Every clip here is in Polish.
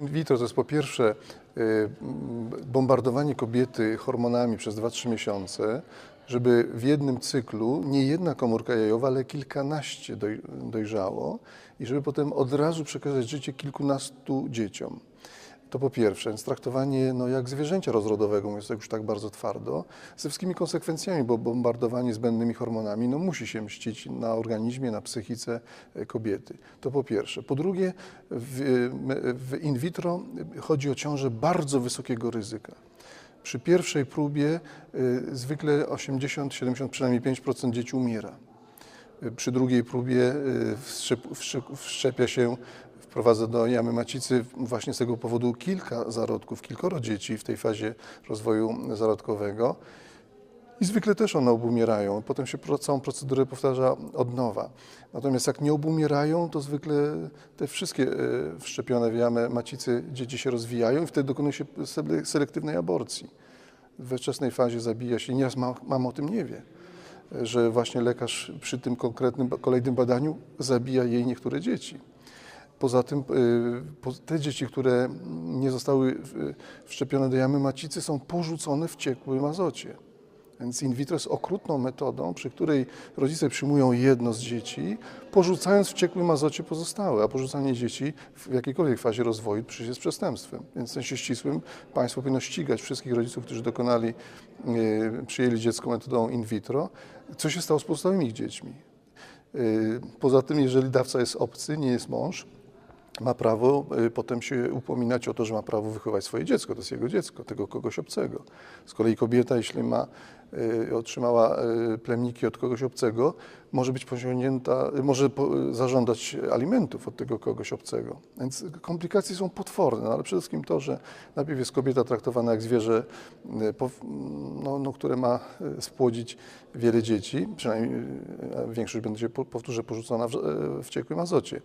In vitro to jest po pierwsze y, bombardowanie kobiety hormonami przez 2-3 miesiące, żeby w jednym cyklu nie jedna komórka jajowa, ale kilkanaście doj, dojrzało i żeby potem od razu przekazać życie kilkunastu dzieciom. To po pierwsze, więc traktowanie no, jak zwierzęcia rozrodowego, mówiąc już tak bardzo twardo, ze wszystkimi konsekwencjami, bo bombardowanie zbędnymi hormonami no, musi się mścić na organizmie, na psychice e, kobiety. To po pierwsze. Po drugie, w, w in vitro chodzi o ciążę bardzo wysokiego ryzyka. Przy pierwszej próbie y, zwykle 80, 70, przynajmniej 5% dzieci umiera. Przy drugiej próbie wszczep, wszczep, wszczepia się, wprowadza do jamy macicy właśnie z tego powodu kilka zarodków, kilkoro dzieci w tej fazie rozwoju zarodkowego. I zwykle też one obumierają. Potem się całą procedurę powtarza od nowa. Natomiast jak nie obumierają, to zwykle te wszystkie e, wszczepione w jamę macicy dzieci się rozwijają i wtedy dokonuje się sele- selektywnej aborcji. We wczesnej fazie zabija się. Nieraz ma- mama o tym nie wie, że właśnie lekarz przy tym konkretnym kolejnym badaniu zabija jej niektóre dzieci. Poza tym y, te dzieci, które nie zostały y, wszczepione do jamy macicy, są porzucone w ciekłym azocie. Więc in vitro jest okrutną metodą, przy której rodzice przyjmują jedno z dzieci, porzucając w ciekłym azocie pozostałe, a porzucanie dzieci w jakiejkolwiek fazie rozwoju przecież jest przestępstwem. Więc w sensie ścisłym państwo powinno ścigać wszystkich rodziców, którzy dokonali, y, przyjęli dziecko metodą in vitro. Co się stało z pozostałymi ich dziećmi? Poza tym, jeżeli dawca jest obcy, nie jest mąż, ma prawo y, potem się upominać o to, że ma prawo wychować swoje dziecko, to jest jego dziecko, tego kogoś obcego. Z kolei kobieta, jeśli ma, y, otrzymała y, plemniki od kogoś obcego, może być pociągnięta, y, może zażądać alimentów od tego kogoś obcego. Więc komplikacje są potworne, no ale przede wszystkim to, że najpierw jest kobieta traktowana jak zwierzę, no, no, które ma spłodzić wiele dzieci, przynajmniej większość będzie, po- powtórzę, porzucona w, w ciekłym azocie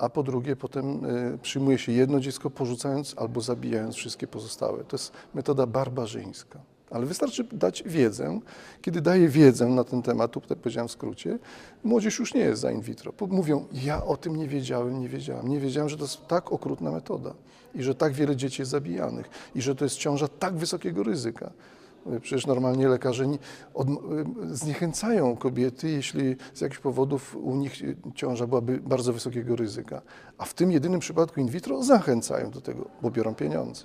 a po drugie potem y, przyjmuje się jedno dziecko, porzucając albo zabijając wszystkie pozostałe. To jest metoda barbarzyńska. Ale wystarczy dać wiedzę. Kiedy daję wiedzę na ten temat, tu powiedziałem w skrócie, młodzież już nie jest za in vitro. Mówią, ja o tym nie wiedziałem, nie wiedziałam. Nie wiedziałam, że to jest tak okrutna metoda i że tak wiele dzieci jest zabijanych i że to jest ciąża tak wysokiego ryzyka. Przecież normalnie lekarze zniechęcają kobiety, jeśli z jakichś powodów u nich ciąża byłaby bardzo wysokiego ryzyka. A w tym jedynym przypadku in vitro zachęcają do tego, bo biorą pieniądze.